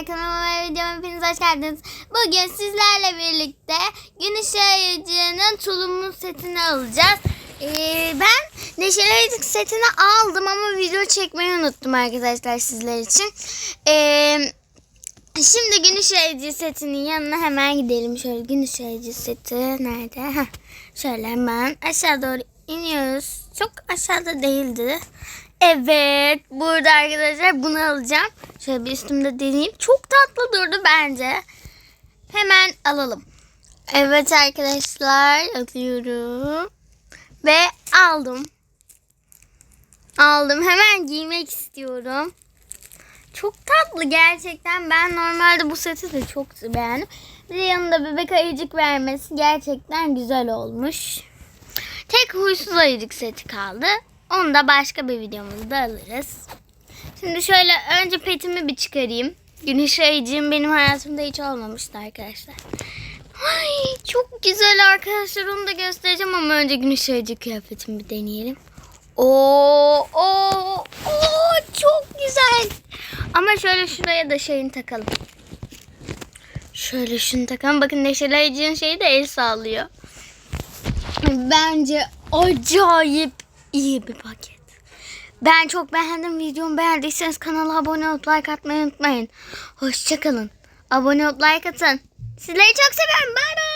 arkadaşlar kanalıma ve videoma hepiniz hoş geldiniz. Bugün sizlerle birlikte gün ışığı tulumlu setini alacağız. Ee, ben Neşeli Ayıcık setini aldım ama video çekmeyi unuttum arkadaşlar sizler için. Ee, şimdi gün ışığı setinin yanına hemen gidelim. Şöyle gün ışığı seti nerede? Heh, şöyle hemen aşağı doğru iniyoruz. Çok aşağıda değildi. Evet. Burada arkadaşlar bunu alacağım. Şöyle bir üstümde deneyeyim. Çok tatlı durdu bence. Hemen alalım. Evet arkadaşlar alıyorum. Ve aldım. Aldım. Hemen giymek istiyorum. Çok tatlı gerçekten. Ben normalde bu seti de çok beğendim. Bir de yanında bebek ayıcık vermesi gerçekten güzel olmuş. Tek huysuz ayıcık seti kaldı. Onu da başka bir videomuzda alırız. Şimdi şöyle önce petimi bir çıkarayım. Güneş ayıcığım benim hayatımda hiç olmamıştı arkadaşlar. Ay çok güzel arkadaşlar onu da göstereceğim ama önce güneş ayıcı kıyafetimi bir deneyelim. Oo, oo, oo çok güzel. Ama şöyle şuraya da şeyini takalım. Şöyle şunu takalım. Bakın Neşeli Ayıcı'nın şeyi de el sallıyor. Bence acayip iyi bir paket. Ben çok beğendim. Videomu beğendiyseniz kanala abone olup like atmayı unutmayın. Hoşçakalın. Abone olup like atın. Sizleri çok seviyorum. Bay bay.